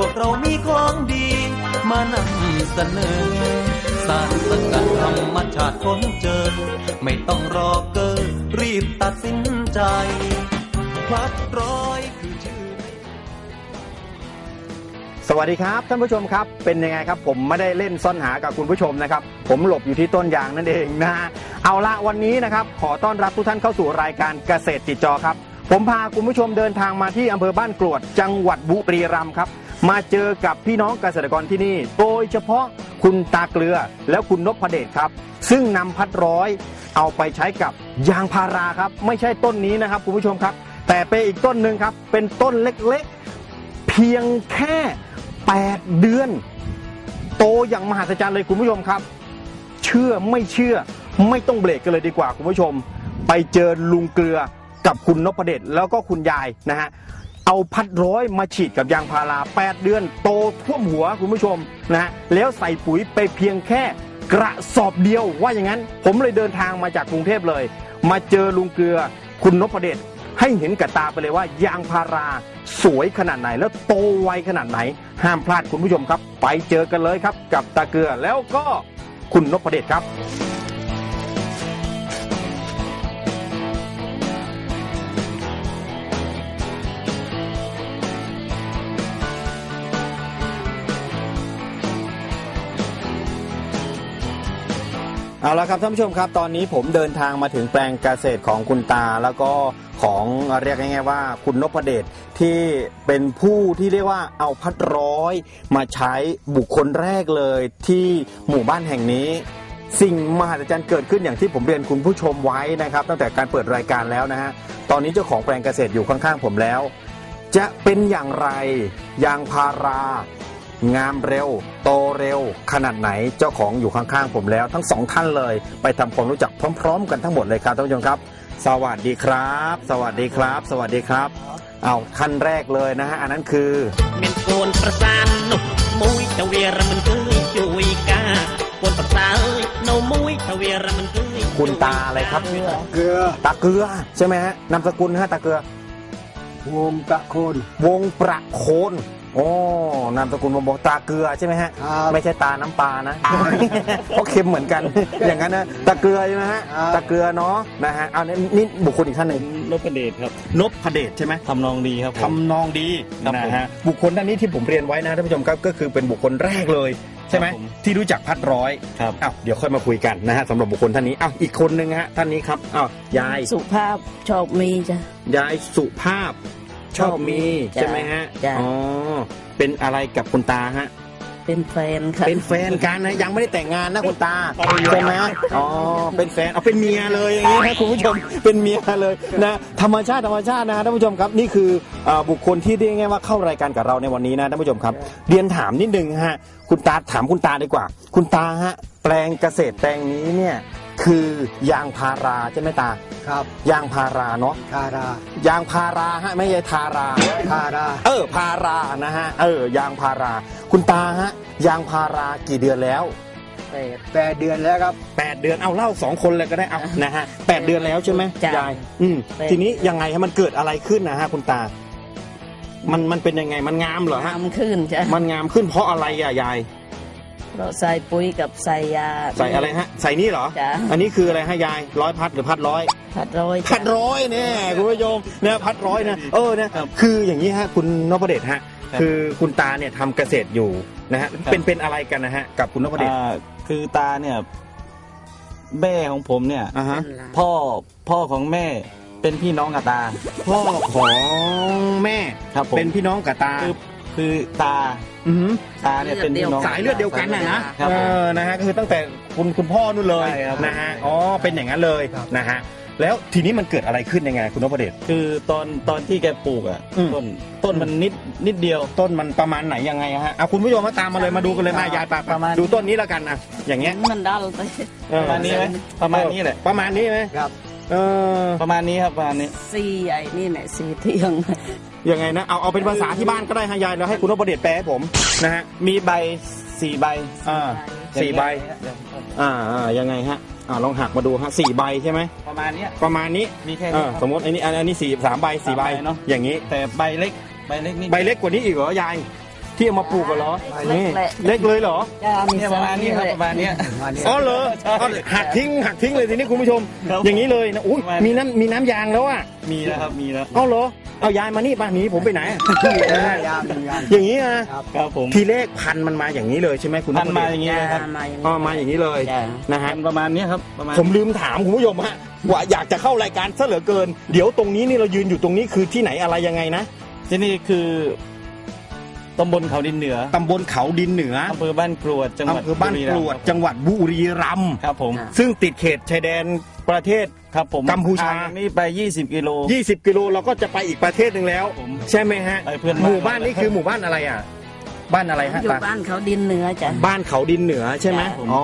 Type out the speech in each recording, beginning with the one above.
วกเรามีของดี มานำเสนอ สารสกัดธรรมชาติค้นเจอ ไม่ต้องรอเกอรีบตัดสินใจพลัดร้อยคือชื่อสวัสดีครับท่านผู้ชมครับ เป็นยังไงครับ ผมไม่ได้เล่นซ่อนหากับคุณผู้ชมนะครับ ผมหลบอยู่ที่ต้นยางนั่นเองนะฮะเอาละวันนี้นะครับ ขอต้อนรับทุกท่านเข้าสู่รายการเกษตรติดจอครับ ผมพาคุณผู้ชมเดินทางมาที่อำเภอบ้านกรวด จังหวัดบุรีรัมย์ครับ มาเจอกับพี่น้องเกษตรกรที่นี่ โดยเฉพาะคุณตาเกลือแล้วคุณนพเดชครับ ซึ่งนำพัดร้อยเอาไปใช้กับยางพาราครับ ไม่ใช่ต้นนี้นะครับคุณผู้ชมครับ แต่เป็นอีกต้นหนึ่งครับ เป็นต้นเล็กๆ เพียงแค่ 8 เดือน โตอย่างมหัศจรรย์เลยคุณผู้ชมครับ เชื่อไม่เชื่อไม่ต้องเบรกกันเลยดีกว่าคุณผู้ชม ไปเจอลุงเกลือกับคุณนพเดชแล้วก็คุณยายนะฮะ เอาพัดร้อยมาฉีดกับยางพารา 8 เดือนโตท่วมหัวคุณผู้ชมนะฮะแล้วใส่ปุ๋ยไปเพียงแค่กระสอบเดียวว่าอย่างนั้น ผมเลยเดินทางมาจากกรุงเทพเลย มาเจอลุงเกลือคุณนพเดชให้เห็นกับตาไปเลยว่ายางพาราสวยขนาดไหน แล้วโตไวขนาดไหน ห้ามพลาดคุณผู้ชมครับ ไปเจอกันเลยครับ กับตาเกลือแล้วก็คุณนพเดชครับ เอาละครับท่านผู้ชมครับตอนนี้ผมเดินทางมาถึงแปลงเกษตรของคุณตา แล้วก็ของเรียกง่ายๆว่า คุณนพเดชที่เป็นผู้ที่เรียกว่าเอาพัดร้อย มาใช้บุคคลแรกเลยที่หมู่บ้านแห่งนี้ สิ่งมหัศจรรย์เกิดขึ้นอย่างที่ผมเรียนคุณผู้ชมไว้นะครับ ตั้งแต่การเปิดรายการแล้วนะฮะตอนนี้เจ้าของแปลงเกษตรอยู่ข้างๆผมแล้ว จะเป็นอย่างไรยางพารา งามเร็ว โตเร็ว ขนาดไหนเจ้าของอยู่ข้างๆผมแล้ว ทั้งสองท่านเลย ไปทำความรู้จักพร้อม ๆ กันทั้งหมดเลยครับท่านผู้ชมครับ สวัสดีครับ สวัสดีครับ สวัสดีครับ เอาท่านแรกเลยนะฮะอันนั้นคือเป็นโกนประสานนกมุยตะเรมันคือจุยกาโนประสานนกมุยตะเรมันคือคุณตาอะไรครับเกลือตาเกลือใช่ไหมฮะนามสกุลฮะตาเกลือวงตะโคนวงประโคน โอ้นามสกุลวงบอกตาเกลือใช่ไหมฮะ ครับ ไม่ใช่ตาน้ำปลานะ เพราะเค็มเหมือนกัน อย่างนั้นนะตาเกลือใช่ไหมฮะครับตาเกลือเนาะนะฮะเอานี่นี่บุคคลอีกท่านหนึ่งนพเดชครับนพเดชใช่ไหม ทำนองดีครับผม ทำนองดีครับนะฮะบุคคลท่านนี้ที่ผมเรียนไว้นะท่านผู้ชมครับก็คือเป็นบุคคลแรกเลย ใช่ไหมครับผม ที่รู้จักพัดร้อยครับ อ้าวเดี๋ยวค่อยมาคุยกันนะฮะสำหรับบุคคลท่านนี้อ้าวอีกคนนึงฮะท่านนี้ครับอ้าวยายสุภาพชอบมีจ้ะยายสุภาพ ชอบมีจ้ะใช่ไหมฮะจ้ะอ๋อเป็นอะไรกับคุณตาฮะเป็นแฟนค่ะเป็นแฟนกันนะยังไม่ได้แต่งงานนะคุณตาใช่ไหมอ๋อเป็นแฟนเอาเป็นเมียเลยอย่างนี้นะคุณผู้ชมเป็นเมียเลยนะธรรมชาติธรรมชาตินะฮะท่านผู้ชมครับนี่คือเอ่อบุคคลที่เรียกง่ายๆว่าเข้ารายการกับเราในวันนี้นะท่านผู้ชมครับ เรียนถามนิดนึงฮะคุณตาถามคุณตาดีกว่า คุณตาฮะแปลงเกษตรแปลงนี้เนี่ย คือยางพาราใช่ไหมตา ครับ ยางพาราเนาะทารายางพาราฮะไม่ใช่ทารา ทาราเออพารานะฮะเออยางพารา คุณตาฮะยางพารากี่เดือนแล้วแฟนแปดเดือนแล้วครับ8เดือนเอาเล่าสองคนเลยก็ได้เอานะฮะแปดเดือนแล้วใช่ไหมจ้ะยายอืมแปด ทีนี้ยังไงฮะมันเกิดอะไรขึ้นนะฮะคุณตา มันมันเป็นยังไงมันงามเหรอฮะ ทำขึ้นจ้ะมันงามขึ้นเพราะอะไรอะยาย เราใส่ปุ๋ยกับใส่ยา ใส่อะไรฮะ ใส่นี่เหรอ จ้ะ อันนี้คืออะไรฮะยายร้อยพัดหรือพัดร้อย ผัดร้อยพัดร้อยเนี่ยคุณผู้ชมเนี่ยพัดร้อยนะเออเนี่ยคืออย่างนี้ฮะคุณนพเดชฮะ ครับคือคุณตาเนี่ยทำเกษตรอยู่นะฮะเป็นเป็นอะไรกันนะฮะกับคุณนพเดชอ่าคือตาเนี่ยแม่ของผมเนี่ย อ่าฮะพ่อพ่อของแม่เป็นพี่น้องกับตา พ่อของแม่ครับผม เป็นพี่น้องกับตาคือ คือตาอือหือตาเนี่ยเป็นพี่น้อง สายเลือดเดียวกันนะนะครับผมเออนะฮะก็คือตั้งแต่คุณคุณพ่อนู่นเลยใช่ครับ นะฮะอ๋อเป็นอย่างนั้นเลยนะฮะแล้วทีนี้มันเกิดอะไรขึ้นยังไงคุณนพเดช คือตอนตอนที่แกปลูกอะอืม ต้นต้นมันนิดนิดเดียว ต้นมันประมาณไหนยังไงฮะเอาคุณผู้ชมมาตามมาเลยมาดูกันเลยมายายปาประมาณ ดูต้นนี้แล้วกันนะอย่างเงี้ยมันดัลไปเออประมาณนี้ไหมประมาณนี้แหละ ประมาณนี้ไหมครับ เออประมาณนี้ครับประมาณนี้ สี่ไอ้นี่แหละสี่เที่ยง ยังไงนะเอาเอาเป็นภาษาที่บ้านก็ได้ฮะยายแล้วให้คุณนพเดชแปลให้ผมนะฮะมีใบสี่ใบอ่าสี่ใบอ่าอ่ายังไงฮะอ่าลองหักมาดูฮะสี่ใบใช่ไหมประมาณเนี้ยประมาณนี้มีแค่เอนี้อครับสมมติอันนี้อันอันนี้สี่สามใบสี่ใบสามใบเนอะอย่างนี้แต่ใบเล็กใบเล็กนิดใบเล็กกว่านี้อีกเหรอยาย ที่เอามาปลูกกันเหรอเล็กนี่แหละเล็กเลยเหรอจ้ามีเนี่ยประมาณนี้ครับประมาณเนี้ยมาเนี่ยอ๋อเหรออ๋อหักทิ้งหักทิ้งเลยทีนี้คุณผู้ชมครับอย่างนี้เลยนะอุ้ยประมาณมีน้ำมีน้ำยางแล้วอะมีแล้วครับมีแล้วเอาเหรอเอายายมานี่ป่ะหนีผมไปไหนยามยามอย่างนี้นะครับครับผมทีเลขพันธุ์มันมาอย่างนี้เลยใช่ไหมคุณพันมาอย่างนี้นี้เลยครับมาอย่างอ๋อมาอย่างนี้เลยจ้านะฮะพันประมาณเนี้ยครับประมาณผมลืมถามคุณผู้ชมฮะว่าอยากจะเข้ารายการซะเหลือเกิน เดี๋ยวตรงนี้นี่เรายืนอยู่ตรงนี้คือที่ไหนอะไรยังไงนะที่นี่คือ ตำบลเขาดินเหนือตำบลเขาดินเหนืออำเภอบ้านกรวดจังหวัดอำเภอบ้านกรวดจังหวัดบุรีรัมย์ครับผม ซึ่งติดเขตชายแดนประเทศครับผมกัมพูชาทงนี่ไป 20 กิโล 20 กิโลเราก็จะไปอีกประเทศหนึ่งแล้วผมใช่ไหมฮะไปเพื่อนบ้านหมู่บ้านนี่คือหมู่บ้านอะไรอะบ้านอะไรฮะอยู่ตาบ้านเขาดินเหนือจ้ะบ้านเขาดินเหนือใช่ไหมจ้ะผมอ๋อ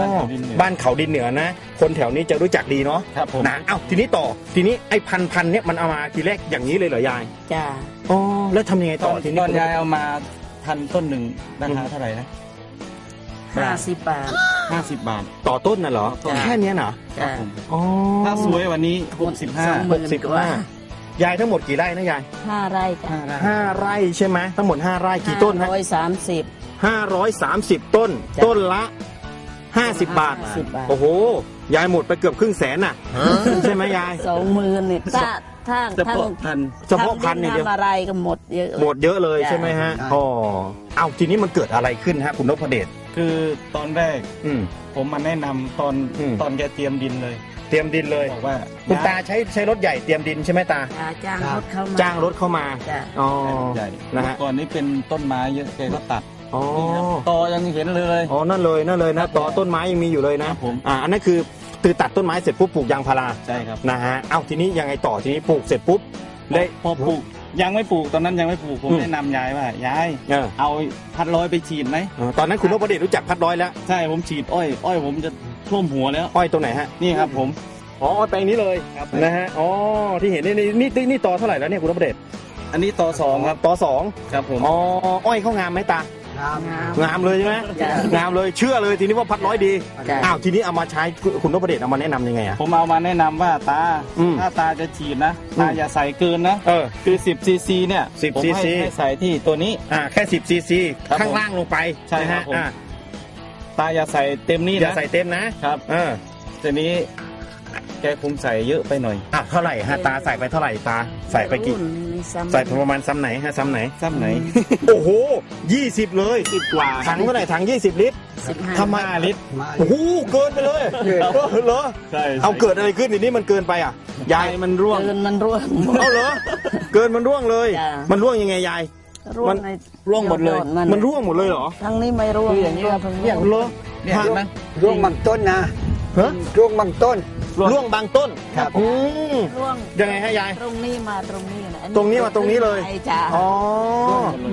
บ้านเขาดินเหนือบ้านเขาดินเหนือนะ คนแถวนี้จะรู้จักดีเนาะครับผมนะเอ้าทีนี้ต่อทีนี้ไอ้พันพันๆเนี่ยมันเอามาทีแรกอย่างนี้เลยเหรอยายจ้า อ๋อแล้วทำยังไงตต่ออนทีนี้ตอนยายเอามาพันต้นหนึ่งราคาเท่าไหร่นะห้าสิบบาท50บาท ต่อต้นน่ะเหรอจ้ะแค่เนี้ยเหรอครัจ้าบผมอ๋อถ้าสวยวันนี้สอง65หมื่นกว่ายายทั้งหมดกี่ไร่นะยายห้าไร่จ้ะห้าไร่ใช่ไหมทั้งหมดห้าไร่กี่ต้นฮะร้อยสามสิบ ห้าร้อยสามสิบต้น จ้ะต้นละห้าสิบบาท50บาท โอ้โหยายหมดไปเกือบครึ่งแสนน่ะใช่ไหมยาย สองหมื่นนี่ถ้า ถ้าเฉถ้าพาะพันธุ์เฉพาะพันธุ์อย่างเดียวทำอะไรก็หมดเยอะเลยหมดเยอะเลยจ้ะใช่ไหมฮะอ๋อเอาทีนี้มันเกิดอะไรขึ้นฮะคุณนพเดชคือตอนแรกอืม ผมมาแนะนำตอนอืม ตอนแกเตรียมดินเลยเตรียมดินเลย บอกว่าคุณตาใช้ใช้รถใหญ่เตรียมดินใช่ไหมตาจ้าจ้างรถเข้ามา จ้างรถเข้ามาจ้ะ อ๋อใหญ่นะฮะเมื่อก่อนนี้เป็นต้นไม้เยอะแกก็ตัดอ๋อนี่ครับตอยังเห็นเลย อ๋อนั่นเลยนั่นเลยนะต่อต้นไม้ยังมีอยู่เลยนะครับผม อ่าอันนั้นคือ คือตัดต้นไม้เสร็จปุ๊บปลูกยางพาราใช่ครับ นะฮะเอ้าทีนี้ยังไงต่อทีนี้ปลูกเสร็จปุ๊บได้ พอปลูกยังไม่ปลูกตอนนั้นยังไม่ปลูกผมอืมแนะนำยายว่ายายเออ เอาพัดร้อยไปฉีดไหมเออตอนนั้นคุณนพเดชรู้จักพัดร้อยแล้วใช่ผมฉีดอ้อย อ้อยผมจะท่วมหัวแล้ว อ้อยตรงไหนฮะนี่ครับผมอ๋ออ้อยแปลงนี้เลยครับนะฮะอ๋อที่เห็นนี่นี่นี่นี่นี่ต่อเท่าไหร่แล้วเนี่ยคุณนพเดชอันนี้ต่อสองครับต่อสองครับผม อ๋ออ้อยเข้างามไหมตา งามงามงามเลยใช่ไหมจ้ะงามเลยเชื่อเลยทีนี้ว่าพัดร้อยดีจ้ะ อ้าวทีนี้เอามาใช้คุณคุณนพเดชเอามาแนะนำยังไงอะ ผมเอามาแนะนำว่าตา อืมถ้าตาจะฉีดนะอืมตาอย่าใส่เกินนะ เออ คือ 10 ซีซีเนี่ย10ผมให้ cc ให้ใส่ที่ตัวนี้ อ่าแค่10ซีซีครับข้างล่างลงไปใช่นะครัฮะบผม อ่าตาอย่าใส่เต็มนี่อย่านะใส่เต็มนะครับ เออ ทีนี้ แกคงใส่เยอะไปหน่อยอะเท่าไหร่ฮะตาใส่ไปเท่าไหร่ตาใส่ไปกี่ รุ่นนี่ซ้ำใส่ประมาณซ้ำไหนฮะซ้ำไหน ซ้ำไหน โอ้โหยี่สิบเลยสิบกว่าถังเท่าไหร่ถังยี่สิบลิตรสิบห้าทำไม5ลิตรมาโอ้โหเกินไปเลยเออเหรอใช่เอาเกิดอะไรขึ้นทีนี้มันเกินไปอะยายยายมันร่วงเกินมันร่วง เอาเหรอ เกินมันร่วงเลย จ้ะ มันร่วงยังไงยาย ร่วมังน ในร่วงหมดเลยอมันมันร่วงหมดเลยเหรอทั้งนี้ไม่ร่วงคืออย่างนี้ครับทั้งเนี่ยเหรอเนี่ยเห็นไหมร่วงบางต้นนะ ฮะร่วงบางต้น ร่วงบางต้นครับ อืมร่วงยังไงฮะยาย ตรงนี้มาตรงนี้นะอัตรงนี้มาตรงนี้เลยไอ้จ้าอ๋อ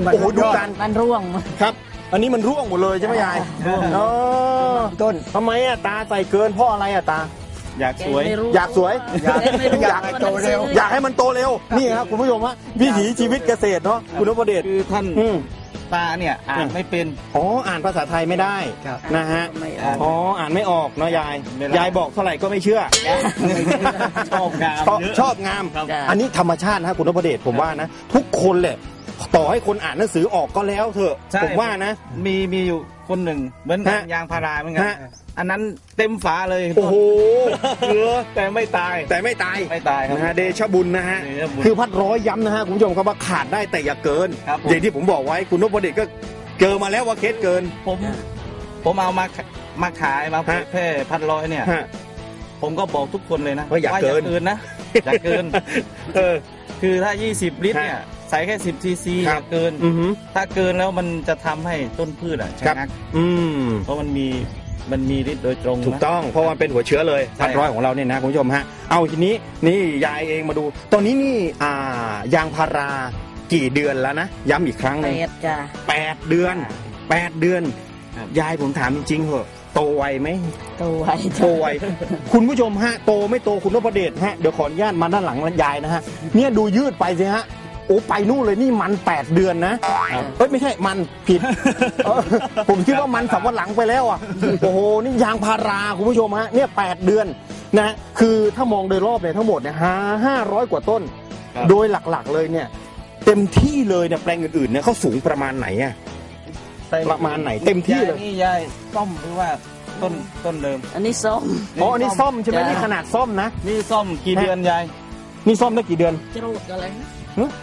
มันโอ้โหดูการมันร่วง ครับ อันนี้มันร่วงหมดเลยใช่ไหมยายร่วงอ๋อต้นทำไมอะตาใส่เกินเพราะอะไรอะตาอยากสวยแกไม่รู้อยากสวยอยากแไม่รู้อยากให้โตเร็ว อยากให้มันโตเร็ว นี่ครับคุณผู้ชมฮะวิถีชีวิตเกษตรเนาะคุณนพเดชคือท่าน อืมตาเนี่ยอ่านไม่เป็น อ๋ออ่านภาษาไทยไม่ได้ครับนะฮะไม่ออกอ๋ออ่านไม่ออกเนาะยาย ไม่ได้ ยายบอกเท่าไหร่ก็ไม่เชื่อ ชอบงามชอบเยอะชอบงาม ครับจ้ะอันนี้ธรรมชาตินะคุณนพเดชผมว่านะ ทุกคนแหละ ต่อให้คนอ่านหนังสือออกก็แล้วเถอะใช่ ผมว่านะ มีมีอยู่คนหนึ่งเหมือนกันฮะยางพาราเหมือนกันฮะ อันนั้นเต็มฝาเลยโอ้โหเหรอแต่ไม่ตาย แต่ไม่ตายไม่ตายครับนะฮะเดชบุญนะฮะเดชบุญคือพัดร้อยย้ำนะฮะคุณผู้ชมครับว่าขาดได้แต่อย่าเกิน ครับผม อย่างที่ผมบอกไว้คุณนพเดชก็เจอมาแล้วว่าเคสเกิน ผมผมเอามามาขายมาเผยฮะ แพร่พันร้อยเนี่ย ฮะ ผมก็บอกทุกคนเลยนะว่าอย่าเกิน นะอย่าเกิน เออ คือถ้า 20 ลิตรเนี่ยฮะ ใส่แค่10ซีซีคอรับย่าเกิน อือหือถ้าเกินแล้วมันจะทำให้ต้นพืชอะชะครับ งักอืม เพราะมันมีมันมีฤทธิ์โดยตรงถูกนะต้องเพราะว่ามันเป็นหัวเชื้อเลยใช่ พันร้อยของเราเนี่ยนะคุณผู้ชมฮะเอาทีนี้นี่ยายเองมาดู ตอนนี้นี่อ่ายางพารากี่เดือนแล้วนะย้ำอีกครั้งหแปนึงดจ้าแปดเดือนแปดเดือน ครับ ยายผมถามจริงๆเหอะโตไวไหมตัวไว้โตไว คุณผู้ชมฮะโตไม่โตคุณนพเดชฮะเดี๋ยวขออนุญาตมาด้านหลังยายนะฮะเนี่ยดูยืดไปสิฮะ โอ้ไปนู่นเลยนี่มันแปดเดือนนะเอ้ยไม่ใช่มันผิดเออผมคิดว่ามันสับวันหลังไปแล้วอะโอ้โหนี่ยางพาราคุณผู้ชมฮะเนี่ยแปดเดือนนะคือถ้ามองโดยรอบเนี่ยทั้งหมดเนี่ยห้าห้าร้อยกว่าต้นครับโดยหลักๆเลยเนี่ย เต็มที่เลยเนี่ยแปลงอื่นๆเนี่ยเขาสูงประมาณไหนอะประมาณไหนเต็มที่เลยานี่ยายซ่อมหรือว่าต้นต้นเดิม อันนี้ส้มอ๋ออันนี้ซ่อมใช่ไหมจ้ะนี่ขนาดซ่อมนะนี่ซ่อมกี่เดือนยายนี่ซ่อมได้กี่เดือนจรูดอะไรนะหึ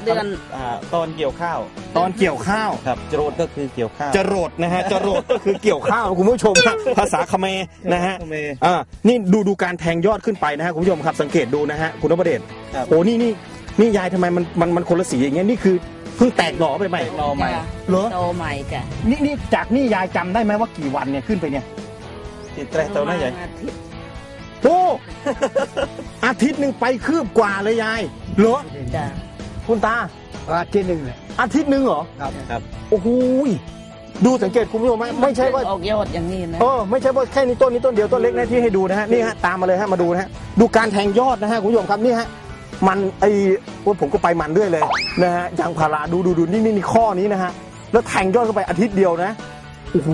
เดือน อ่าตอนเกี่ยวข้าวตอนเกี่ยวข้าวครับจโรดก็คือเกี่ยวข้าว จรดนะฮะจรดก็คือเกี่ยวข้าวคุณผู้ชมฮะภาษาเขมรนะฮะเขมรอ่านี่ดูดูการแทงยอดขึ้นไปนะฮะคุณผู้ชมครับสังเกตดูนะฮะคุณนพเดชครับ โอ้นี่นี่นี่ยายทำไมมันมันมันคนละสีอย่างเงี้ยนี่คือเพิ่งแตกหน่อไปใหม่รอใหม่จ้ะเหรอโตใหม่จ้ะนี่นี่จากนี่ยายจำได้ไหมว่ากี่วันเนี่ยขึ้นไปเนี่ยติดแตรเตาหน้ายายอาทิตย์โอ้ อาทิตย์หนึ่งไปคืบกว่าเลยยายเหรอจ้ะ คุณตาอาทิตย์หนึ่งเลยอาทิตย์หนึ่งเหรอครับครับโอ้โหยดูสังเกตคุณผู้ชมไหมไม่ใช่ว่าออกยอดอย่างนี้นะเออไม่ใช่ว่าแค่นี้ต้นนี้ต้นเดียวต้นเล็กนะที่ให้ดูนะฮะนี่ฮะตามมาเลยฮะมาดูนะฮะดูการแทงยอดนะฮะคุณผู้ชมครับนี่ฮะมันไอ้โอ้ยผมก็ไปมันด้วยเลยนะฮะยางพาราดูดูดูนี่นี่นี่ข้อนี้นะฮะแล้วแทงยอดเข้าไปอาทิตย์เดียวนะโอ้โห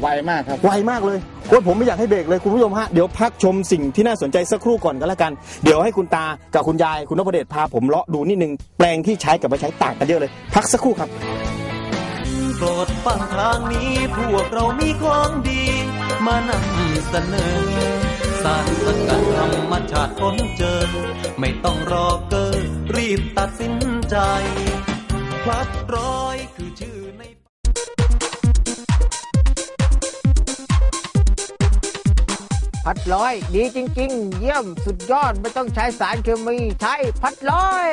ไวมากครับ ไวมากเลยโอ้ยผมไม่อยากให้เบรกเลยคุณผู้ชมฮะ เดี๋ยวพักชมสิ่งที่น่าสนใจสักครู่ก่อนก็แล้วกัน เดี๋ยวให้คุณตากับคุณยายคุณนพเดชพาผมเลาะดูนิดนึง แปลงที่ใช้กับไม่ใช้ต่างกันเยอะเลย พักสักครู่ครับโปรดฟังทางนี้พวกเรามีของดี มานำเสนอสารสกัดธรรมชาติค้นเจอ ไม่ต้องรอเกอรีบตัดสินใจ พลัดร้อยคือชื่อ พัดร้อย ดีจริง ๆ เยี่ยมสุดยอดไม่ต้องใช้สารเคมีใช้พัดร้อย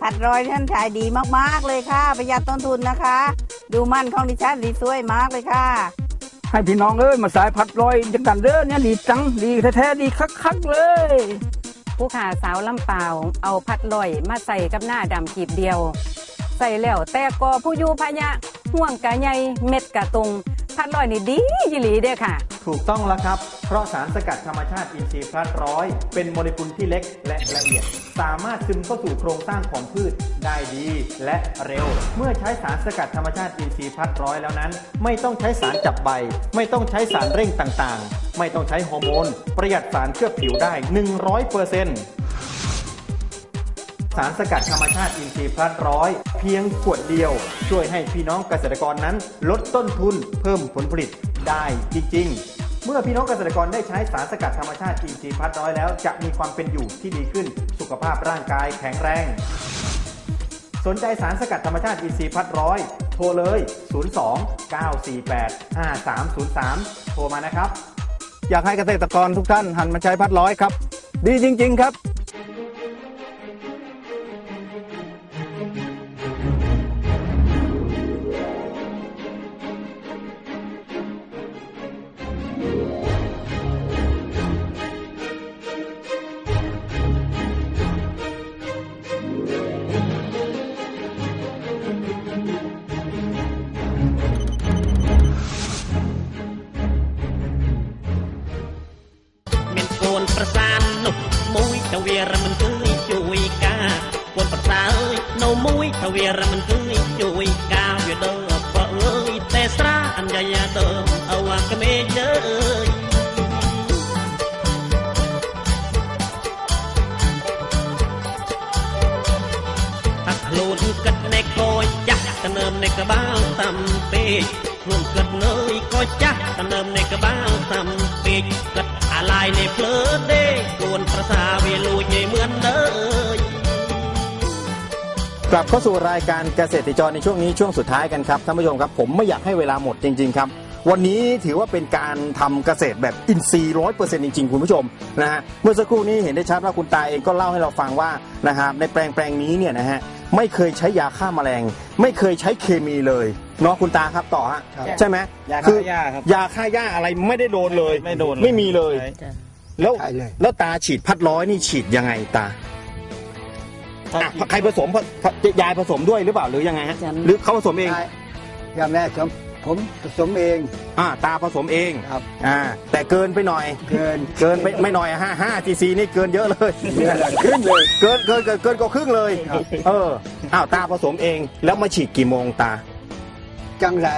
ผัดรอยท่านขายดีมากๆเลยค่ะประหยัดต้นทุนนะคะ ดูมันของดิฉันดีสวยมากเลยค่ะ ให้พี่น้องเอ้ยมาสายพัดลอยจังกันเด้อเนี่ยดีจังดีแท้ๆดีคักๆเลย ผู้ขาสาวลำเปล่าเอาพัดลอยมาใส่กับหน้าดำขีบเดียว ใส่แล้วแต่ก็ผู้อยู่พะยะห่วงกะใหญ่เม็ดกะตุง พัดลอยนี่ดียีหลีเด้อค่ะ ถูกต้องแล้วครับ เพราะสารสกัดธรรมชาติอินทรีย์พลัดร้อย เป็นโมเลกุลที่เล็กและละเอียด สามารถซึมเข้าสู่โครงสร้างของพืชได้ดีและเร็ว เมื่อใช้สารสกัดธรรมชาติอินทรีย์พลัดร้อยแล้วนั้น ไม่ต้องใช้สารจับใบ ไม่ต้องใช้สารเร่งต่างๆ ไม่ต้องใช้ฮอร์โมน ประหยัดสารเคลือบผิวได้ 100%ารสกัดธรรมชาติอินทรีย์พลัดร้อย เพียงขวดเดียว ช่วยให้พี่น้องเกษตรกรนั้น ลดต้นทุนเพิ่มผลผลิตได้จริง ๆ เมื่อพี่น้องเกษตรกรได้ใช้สารสกัดธรรมชาติอินทรีย์พลัดร้อยแล้ว จะมีความเป็นอยู่ที่ดีขึ้น สุขภาพร่างกายแข็งแรง สนใจสารสกัดธรรมชาติอินทรีย์พัดร้อยโทรเลย 02 948 5303 โทรมานะครับ อยากให้เกษตรกรทุกท่านหันมาใช้พัดร้อยครับ ดีจริง ๆ ครับ មួយទៅវារមិនគឺជួយការវាដើបើអើយតែស្រាអញ្ញយ៉ាដើអវ៉ាក្មេងអើយថាខ្លួនគិតណែក៏ចាស់តើមនៃក្បាលតាមពេកខ្លួនគិតនើយក៏ចាស់តើមនៃក្បាលតាមពេកគិតអាឡាយនៃភ្លើទេគួនប្រសាវាលួចឲ្យមឿនអើយ กลับเข้าสู่รายการเกษตรติจรในช่วงนี้ช่วงสุดท้ายกันครับท่านผู้ชมครับผมไม่อยากให้เวลาหมดจริง ๆ ครับ วันนี้ถือว่าเป็นการทำเกษตรแบบอินทรีย์ร้อยเปอร์เซ็นต์จริง ๆ คุณผู้ชมนะฮะเมื่อสักครู่นี้เห็นได้ชัดว่าคุณตาเองก็เล่าให้เราฟังว่านะฮะในแปลงแปลงนี้เนี่ยนะฮะไม่เคยใช้ยาฆ่าแมลง ไม่เคยใช้เคมีเลยเนาะคุณตาครับต่อฮะครับใช่ไหมยาคืฆ่าอหญ้าครับยาฆ่าหญ้าอะไรไม่ได้โดนเลยไม่โดนไม่มีเลยใช่จ้ะแล้วใช่เลยแล้วตาฉีดพัดร้อยนี่ฉีดยังไงตาถ้า อะใครผสมผยายผสมด้วยหรือเปล่าหรือยังไงฮะฉันหรือเขาผสมเองใช่ยาแม่ผมผมผสมเองอ่าตาผสมเองครับอ่าแต่เกินไปหน่อย เกินเกินไปไม่หน่อยห้าห้าจีซีนี่เกินเยอะเลยเกินครึ่งเลยเกินเกินเกินเกินกว่าครึ่งเลยครับเอออ้าวตาผสมเองแล้วมาฉีดกี่โมงตา จังไร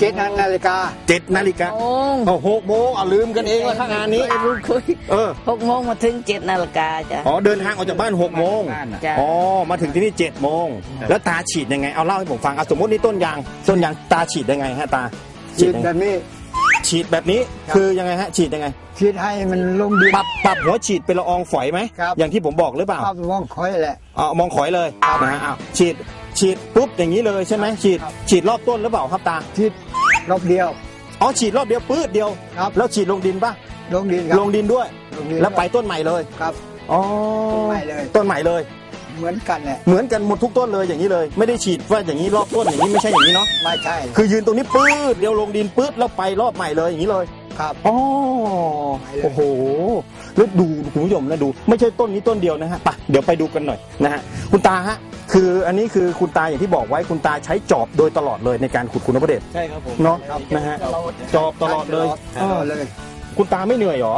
เจ็ดนาฬิกาเจ็ดนาฬิกาโมงเอาหกโมงเอาลืมกันเองแล้วข้างงานนี้ไอ้ลูกคุยเออหกโมงมาถึงเจ็ดนาฬิกาจ้ะอ๋อเดินทางออกจากบ้านหกโมงจ้ะอ๋อมาถึงที่นี่เจ็ดโมงแล้วตาฉีดยังไงเอาเล่าให้ผมฟังเอาสมมตินี่ต้นยางต้นยางตาฉีดยังไงฮะตาฉีดยังแบไงบนี้ฉีดแบบนี้คือยังไงฮะฉีดยังไง ฉีดให้มันลงดินปรับปรับหัวฉีดเป็นละอองฝอยไหมครับอย่างที่ผมบอกหรือเปล่าภาพมองคอยแหละอ๋อมองขอยเลยนะฮะอ้าวฉีด ฉีดปุ๊บอย่างนี้เลยใช่ไหมฉีดฉีดรอบต้นหรือเปล่าครับตาฉีดรอบเดียวอ๋อฉีดรอบเดียวปื๊ดเดียวครับแล้วฉีดลงดินป่ะลงดินครับลงดินด้วยลงดินแล้วไปต้นใหม่เลยครับอ๋อต้นใหม่เลยต้นใหม่เลย เหมือนกันแหละเหมือนกันหมดทุกต้นเลยอย่างนี้เลย ไม่ได้ฉีดว่าอย่างนี้รอบต้นอย่างนี้ไม่ใช่อย่างนี้เนาะไม่ใช่คือยืนตรงนี้ปื๊ดเดียวลงดินปื๊ดแล้วไปรอบใหม่เลยอย่างนี้เลยครับอ๋อไปเลยโอ้โห แล้วดูคุณผู้ชมนะดู ไม่ใช่ต้นนี้ต้นเดียวนะฮะไปเดี๋ยวไปดูกันหน่อยนะฮะคุณตาฮะ คืออันนี้คือคุณตาอย่างที่บอกไว้คุณตาใช้จอบโดยตลอดเลยในการขุดคุณพระเดชใช่ครับผมเนาะนะฮะจอบตลอดเลยตลอดเลย คุณตาไม่เหนื่อยหรอ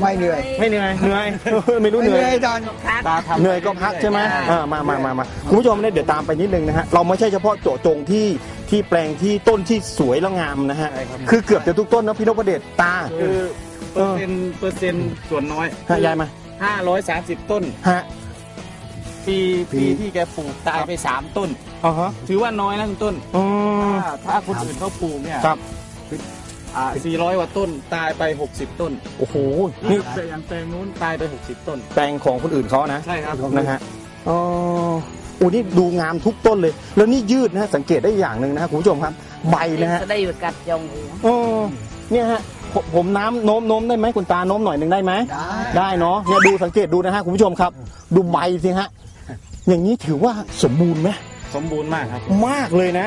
ไม่เหนื่อยไม่เหนื่อยเหนื่อยไม่รู้ไม่เหเหนื่นื่ออยยตอนตาทำเหนื่อยก็พักใช่ไหมอ่ามามามามาคุณผู้ชมเนี่ยเดี๋ยวตามไปนิดนึงนะฮะเราไม่ใช่เฉพาะเจาะจงที่ที่แปลงที่ต้นที่สวยแล้วงามนะฮะใช่ครับคือเกือบจะทุกต้นนะพี่นพเดชตาคือเปอร์เซ็นต์เปอร์เซ็นต์ส่วนน้อยฮะยายมาห้าร้อยสามสิบต้นฮะ ปี ปีที่แกปลูกตายไปสามต้น อ๋อฮะถือว่าน้อยนะคุณต้นอ๋อ ถ้าถ้าคนอื่นเขาปลูกเนี่ยครับ อ่าสี่ร้อยกว่าต้นตายไปหกสิบต้นโอ้โหนี่แต่อย่างแปลงนู้นตายไปหกสิบต้น แปลงของคนอื่นเขานะ ใช่ครับ นะฮะ อ๋อโอ้นี่ดูงามทุกต้นเลย แล้วนี่ยืดนะฮะสังเกตได้อย่างหนึ่งนะฮะคุณผู้ชมครับ ใบนะฮะ จะได้กัดยองเลยอ๋อเนี่ยฮะผมผมน้ำโน้มโน้มได้ไหมคุณตาโน้มหน่อยหนึ่งได้ไหมได้ได้เนาะเนี่ยดูสังเกตดูนะฮะคุณผู้ชมครับ ดูใบสิฮะ อย่างนี้ถือว่าสมบูรณ์ไหมสมบูรณ์มากครับมากเลยนะ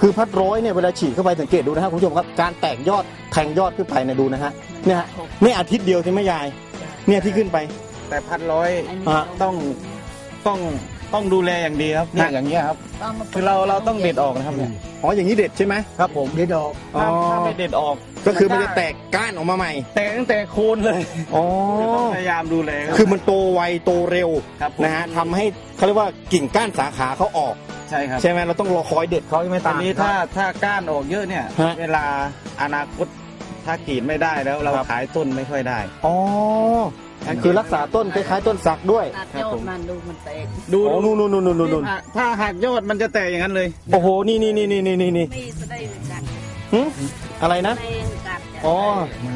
คือพัดร้อยเนี่ยเวลาฉีดเข้าไปสังเกตดูนะฮะคุณผู้ชมครับการแตกยอดแทงยอดขึ้นไปเนี่ยดูนะฮะเนี่ยฮะนี่อาทิตย์เดียวใช่ไหมยาย เนี่ยที่ขึ้นไป แต่พันร้อยอันนี้อะต้องต้อง ต้องดูแลอย่างดีครับเนี่ยอย่างเงี้ยครับต้องมคือเราเราต้องเด็ดออกนะครับเนี่ยอ๋ออย่างนี้เด็ดใช่ไหมครับ ผมเดี๋ยวดอกอ๋อถ้าถ้าไม่เด็ดออก ก็คือมันจะแตกก้านออกมาใหม่ แตกตั้งแต่โคนเลยอ๋อคือต้องพยายามดูแลรับคือมันโตไวโตเร็วครับผมนะฮะทำให้เขาเรียกว่ากิ่งก้านสาขาเขาออกใช่ครับใช่ไหมเราต้องรอคอยเด็ดเขาใช่ไหมตอตานนี้ถ้าถ้าก้านออกเยอะเนี่ยฮะเวลาอนาคต ถ้ากรีดไม่ได้แล้วเราครับ ขายต้นไม่ค่อยได้ อ๋อคือรักษาต้นคล้ายๆต้นสักด้วยตัดยอดมันดูมันแตกดูโอ้นู่นนู่นนู่นนู่นนู่นถ้าถ้าหักยอดมันจะแตกอย่างนั้นเลย โอ้โหนี่นี่นี่นี่นี่นี่นี่มีจะได้กัดหึอะไรนะแรงกัดจ้ะอ๋อ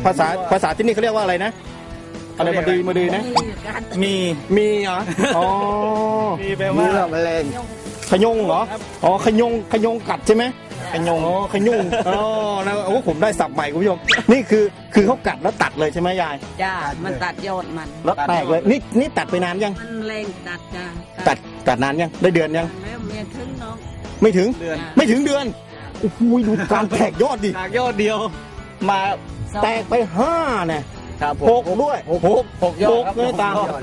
ภาษาภาษาที่นี่เขาเรียกว่าอะไรนะ อะไรมาดีมาดีนะ มีกัดมี มีเหรออ๋อมีแปลมีว่าเรื่องแมลงขยงเหรอ อ๋อขยงขยงกัดใช่ไหม ขยงอ๋อขยงอ๋อนะโอ้ผมได้สับใหม่คุณผู้ชมนี่คือคือเขากัดแล้วตัดเลยใช่ไหมยายจ้ามันตัดยอดมันแล้วแตกเลยนี่นี่ตัดไปนานยังมันแรงตัดจ้าตัดตัดนานยังได้เดือนยังแล้วเมียถึงน้องไม่ถึงเดือนไม่ถึงเดือนโอ้โหดูการแตกยอดดิหักยอดเดียว มาแตกไปห้าเนี่ยครับผหมกด้วยหกหกยอดหกครับเลยตาหกยอด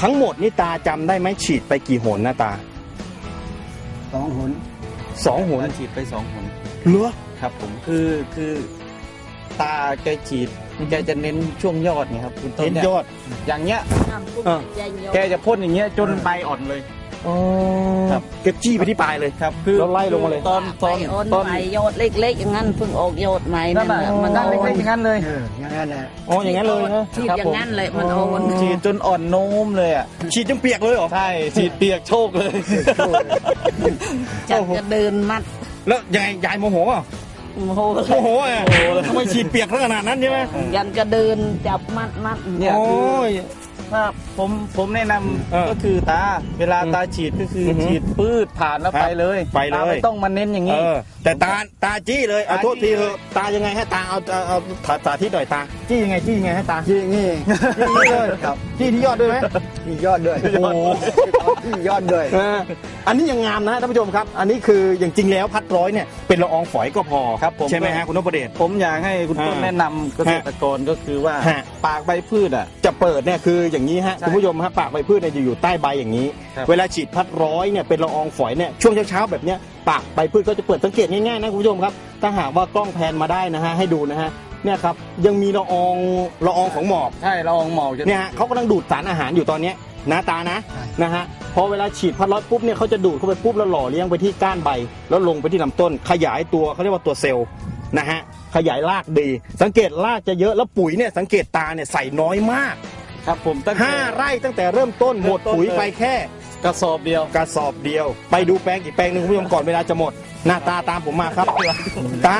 ทั้งหมดนี่ตาจำได้ไหมฉีดไปกี่หนนะตาสองหน สองหนฉีดไปสองหนเหลือครับ ผมคือคือตาแกฉีดแกจะเน้นช่วงยอดเนี่ยครับคุณต้นเห็นเนี่ยยอดอย่างเงี้ยน้ำกุ้งอะใจยอดแกจะพ่นอย่างเงี้ยจนใบอ่อนเลย ครับ เก็บจี้ไปที่ปลายเลยครับคือแล้วไล่ลงมาเลย ตอนตอนไปอ่อนตอนไปยอดเล็กๆอย่างนั้นเพิ่งออกยอดใหม่นั่นแหละมัมันนนั่นอ่อเล็นกๆอย่างนั้นเลยเอออย่างนั้นแหละอ๋ออย่างนั้นเลยนะฉีดอย่างนั้นเลยมันอ่อนฉีดจนอ่อนโน้มเลยอะฉีดจนเปียกเลยเหรอใช่ฉีดเปียกโชคเลยจัดจะเดินมัด แล้วยังไงยายโมโหเปล่าโอ้โหโมโหอะทำไมฉีดเปียกขนาดนั้นใช่ไหมยันก็เดินจับมัดมัดเนี่ยโอ้คือย ถ้าผมผมแนะนเออำก็คือตาเวลาตาฉีดก็คือออฮึฉีดปืดผ่านแล้วครับไปเลยไปเลย ตาไม่ต้องมาเน้นอย่างเอนี้ อ แต่ตาตาจี้เลยเอาตาจี้โทษทีเถอะตายังไงฮะตาเอาเอาเอาถาสาธิตหน่อยตาจี้ยังไงจี้ยังไงฮะตาที่นี่จี้นี่เลยครับจี้ที่ยอดด้วยไหมที่ยอดด้วยโอ้โหที่ยอดด้วย เอออันนี้ยังงามนะท่านผู้ชมครับ อันนี้คืออย่างจริงแล้วพัดร้อยเนี่ยเป็นละอองฝอยก็พอครับผม ใช่ไหมฮะคุณนพเดช ผมอยากให้คุณต้นอ่าแนะนำเกษตรกรก็คือว่าฮะ ปากใบพืชอะ จะเปิดเนี่ยคืออย่างนี้ฮะใช่คุณผู้ชมฮะปากใบพืชเนี่ยจะอยู่ใต้ใบอย่างนี้ครับเวลาฉีดพัดร้อยเนี่ยเป็นละอองฝอยเนี่ยช่วงเช้าๆแบบเนี้ยปากใบพืชก็จะเปิดสังเกตง่ายๆนะคุณผู้ชมครับถ้าหากว่ากล้องแพนมาได้นะฮะให้ดูนะฮะเนี่ยครับยังมีละอองละอองของหมอกใช่เราองหมอกจะเนี่ยฮะเขากำลังดูดสารอาหารอยู่ตอนเนี้ยนะตานะนะฮะพอเวลาฉีดพัดร้อยปุ๊บเนี่ยเขาจะดูดเข้าไปปุ๊บแล้วหล่อเลี้ยงไปที่ก้านใบ แล้วลงไปที่ลำต้น ขยายตัวเขาเรียกว่าตัวเซลล์นะฮะขยายรากดี สังเกตรากจะเยอะแล้วปุ๋ยเนี่ยสังเกตตาเนี่ยใส่น้อยมาก ครับผมตั้งแต่ห้าไร่ตั้งแต่เริ่มต้นหมดปุ๋ยไปแค่ กระสอบเดียว กระสอบเดียว ไปดูแปลงอีกแปลงหนึ่งคุณผู้ชมก่อนเวลาจะหมดหน้าตาตามผมมาครับ ตา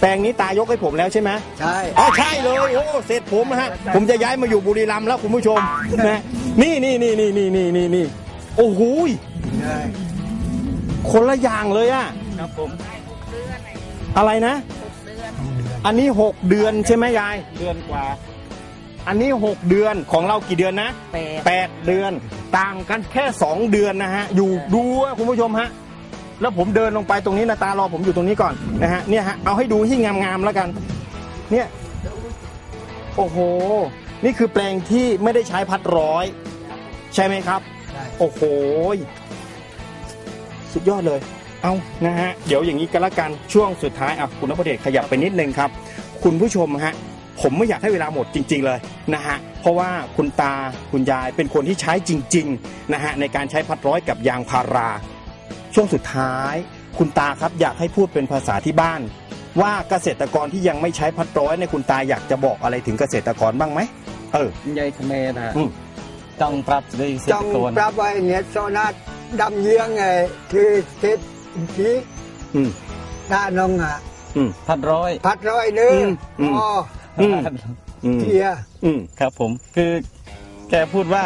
แปลงนี้ตายกให้ผมแล้วใช่ไหมใช่อ๋อใช่เลยโอ้เสร็จผมนะฮะผมจะย้ายมาอยู่บุรีรัมย์แล้วคุณผู้ชมนะนี่นี่นี่นี่นี่นี่นี่นี่โอ้โหยคนละอย่างเลยอะครับผมอะไรนะ อันนี้หกเดือนใช่ไหมยาย เดือนกว่า อันนี้หกเดือนของเรากี่เดือนนะแปด แปดเดือน ต่างกันแค่สองเดือนนะฮะ อยู่ดูอะคุณผู้ชมฮะ แล้วผมเดินลงไปตรงนี้นะตารอผมอยู่ตรงนี้ก่อนนะฮะ เนี่ยฮะ เอาให้ดูที่งามๆแล้วกัน เนี่ย โอ้โห นี่คือแปลงที่ไม่ได้ใช้พัดร้อย ใช่ไหมครับโอ้โห สุดยอดเลย เอานะฮะ เดี๋ยวอย่างนี้ก็แล้วกัน ช่วงสุดท้ายอะคุณนพเดชขยับไปนิดนึงครับ คุณผู้ชมฮะ ผมไม่อยากให้เวลาหมดจริง ๆ เลยนะฮะเพราะว่าคุณตาคุณยายเป็นคนที่ใช้จริงๆนะฮะในการใช้พัดร้อยกับยางพารา ช่วงสุดท้าย คุณตาครับอยากให้พูดเป็นภาษาที่บ้าน ว่าเกษตรกรที่ยังไม่ใช้พัดร้อยในยคุณตาอยากจะบอกอะไรถึงเกษตรกรบ้างไหมเออใหญ่คะแนนนะฮะอืมต้องปรับด้วยเศรษจ้อฐงกรปรับไว้เนี่ยโซนาดำเยื้องไงคือเศษที่อืมด้านงอะอืมพันร้อยพัดร้อยหนึงอืมอืม อ๋ออืม อืมเทียอืม ครับผมคือแกพูดว่า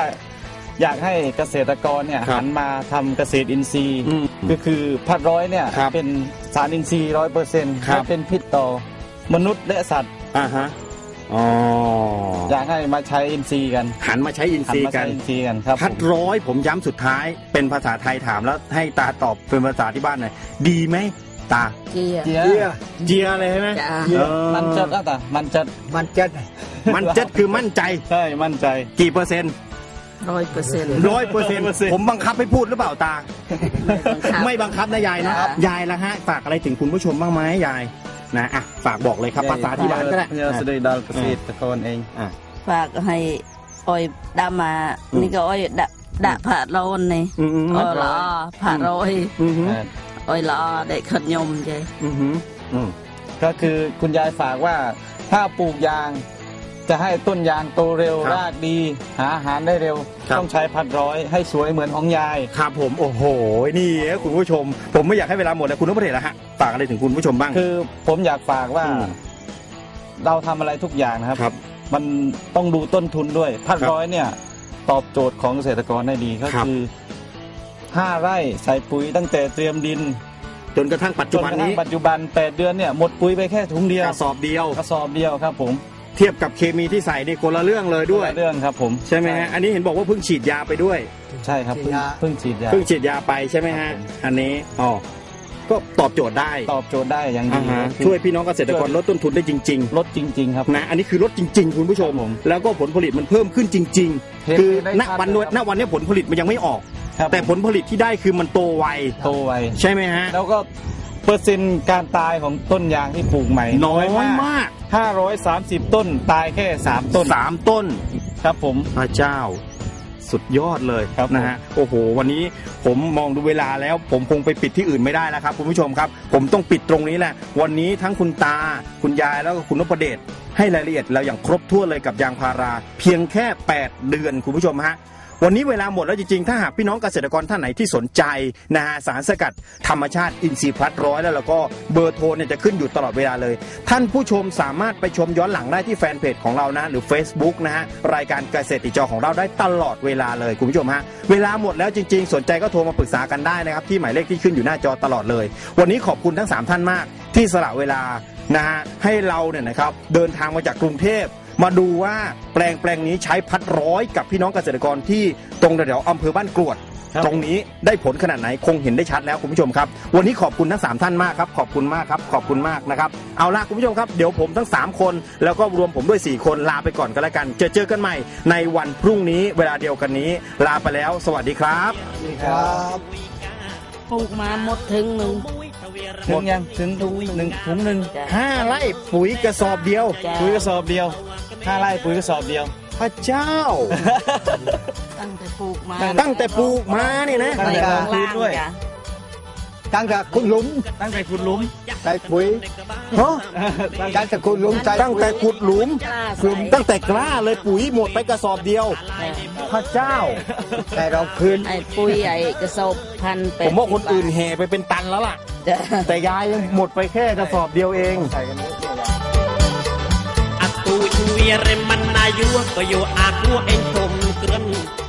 อยากให้เกษตรกรเนี่ยครับหันมาทำเกษตรอินทรีย์อืมก็คือพัดร้อยเนี่ยครับเป็นสารอินทรีย์ร้อยเปอร์เซ็นต์ครับ ไม่เป็นพิษต่อมนุษย์และสัตว์อ่าฮะอ๋ออยากให้มาใช้อินทรีย์กันหันมาใช้อินหัทรีย์มากัใช้น อินทรีย์กันครับพัดผมร้อยผมย้ำสุดท้ายเป็นภาษาไทยถามแล้วให้ตาตอบเป็นภาษาที่บ้านหน่อยดีไหม ตาเจียเจียเทียเจียเลยใช่ไหมจ้าเออมันจัดอะตามันจัดมันจะมันเจ็ดคือมั่นใจใช่มั่นใจกี่เปอร์เซ็นต์ร้อยเปอร์เซ็นต์ร้อยเปอร์เซ็นต์ผมบังคับให้พูดหรือเปล่าตา ไม่บังคับนะยายนะครับยายละฮะฝากอะไรถึงคุณผู้ชมบ้างไหมยายนะอะฝากบอกเลยครับภาษาที่บ้านก็ได้เพื่อสะดุดดาวเกษตรกรเองอะฝากให้อ้อยดามาอืมนี่ก็อ้อยดะดะผ่าโรนนี่อืมอืมอ้อยละผ่าโรย อืมอืมอ้อยละได้ขัดยมใจอืมอืมอืมก็คือคุณยายฝากว่าถ้าปลูกยาง จะให้ต้นยางโตเร็วครับรากดี หาอาหารได้เร็ว ครับ ต้องใช้พัดร้อยให้สวยเหมือนของยาย ครับผมโอ้โห นี่คุณผู้ชม ผมไม่อยากให้เวลาหมดเลยคุณนพเดชละฮะฝากอะไรถึงคุณผู้ชมบ้าง คือผมอยากฝากว่า อืม เราทำอะไรทุกอย่างนะครับ ครับ มันต้องดูต้นทุนด้วย พัดครับร้อยเนี่ย ตอบโจทย์ของเกษตรกรได้ดีก็ครับ คือ ห้าไร่ใส่ปุ๋ยตั้งแต่เตรียมดินจนกระทั่งปัจจจุนบันกระทั่นี้งปัจจุบันแปดเดือนเนี่ยหมดปุ๋ยไปแค่ถุงเดียวกระสอบเดียว กระสอบเดียวครับผมเทียบกับเคมีที่ใส่ในคนละเรื่องเลยด้วยคนละเรื่องครับผมใช่ไหมฮะอันนี้เห็นบอกว่าเพิ่งฉีดยาไปด้วยใช่ครับเพิ่งเพิ่งฉีดยา เพิ่งฉีดยาไปใช่ไหมฮะครับผมอันนี้อ๋อก็ตอบโจทย์ได้ตอบโจทย์ได้อย่างดีอ่าฮะคือ ช่วยพี่น้องเกษตรกรลดต้นทุนได้จริง ลดจริง ๆ ครับ ๆ นะ อันนี้คือลดจริง ๆ คุณผู้ชมครับผมแล้วก็ผลผลิตมันเพิ่มขึ้นจริงเห็นๆคือได้ณชัดวันเลยครับณวันนี้ผลผลิตมันยังไม่ออก ครับ แต่ผลผลิตที่ได้คือมันโตไวโตไว ใช่ไหมฮะ แล้วก็เปอร์เซ็นต์การตายของต้นยางที่ปลูกใหม่น้อยมาก 530 ต้นตายแค่ 3 ต้นสามต้นครับผมพระเจ้าสุดยอดเลยครับผมนะฮะโอ้โห วันนี้ผมมองดูเวลาแล้ว ผมคงไปปิดที่อื่นไม่ได้แล้วครับคุณผู้ชมครับ ผมต้องปิดตรงนี้แหละ วันนี้ทั้งคุณตา คุณยายแล้วก็คุณนพเดชให้รายละเอียดเราอย่างครบถ้วนเลยกับยางพารา เพียงแค่ 8 เดือนคุณผู้ชมฮะ วันนี้เวลาหมดแล้วจริงๆ ถ้าหากพี่น้องเกษตรกรท่านไหนที่สนใจนะฮะสารสกัดธรรมชาติอินทรีย์พลัดร้อยแล้วแล้วก็เบอร์โทรเนี่ยจะขึ้นอยู่ตลอดเวลาเลย ท่านผู้ชมสามารถไปชมย้อนหลังได้ที่แฟนเพจของเรานะหรือ Facebook นะฮะรายการเกษตรติจอของเราได้ตลอดเวลาเลยคุณผู้ชมฮะเวลาหมดแล้วจริง ๆ สนใจก็โทรมาปรึกษากันได้นะครับที่หมายเลขที่ขึ้นอยู่หน้าจอตลอดเลย วันนี้ขอบคุณทั้งสามท่านมาก ที่สละเวลานะฮะให้เราเนี่ยนะครับเดินทางมาจากกรุงเทพ มาดูว่าแปลงแปลงนี้ใช้พัดร้อยกับพี่น้องเกษตรกรที่ตรงแถวๆอำเภอบ้านกรวด ครับตรงนี้ได้ผลขนาดไหนคงเห็นได้ชัดแล้วคุณผู้ชมครับ วันนี้ขอบคุณทั้ง 3 ท่านมากครับ ขอบคุณมากครับ ขอบคุณมากนะครับ เอาล่ะคุณผู้ชมครับ เดี๋ยวผมทั้ง 3 คน แล้วก็รวมผมด้วย 4 คนลาไปก่อนกันแล้วกัน เจอเจอกันใหม่ในวันพรุ่งนี้เวลาเดียวกันนี้ ลาไปแล้ว สวัสดีครับครับปลูกมาหมดถึงหนึ่ง ถึงยังถึงถุงหนึ่งถุงหนึ่งจ้ะ5ไร่ปุ๋ยกระสอบเดียว จ้ะปุ๋ยกระสอบเดียว ห้าไร่ปุ๋ยกระสอบเดียว พระเจ้า ตั้งแต่ปลูกมาตั้งแต่ปลูกมาเนี่ยนะตั้งแต่กลางคืนด้วยจ้ะตั้งแต่คุณหลุมตั้งแต่ขุดหลุมใส่ปุ๋ยฮะตั้งแต่คุณหลุมใส่ตั้งแต่ขุดหลุมกล้าหลุใส่มตั้งแต่กล้าเลยปุ๋ยหมดไปกระสอบเดียว พระเจ้าใส่เราคืนไอ้ปุ้ยไอ้กระสอบพันแปดผมว่าคนอื่นแห่ไปเป็นตันแล้วล่ะจ้ะแต่ยายยังหมดไปแค่กระสอบเดียวเองអត់ ទូចវារិមមិនណាយួរក៏យកអាគួឯងធំក្រឹម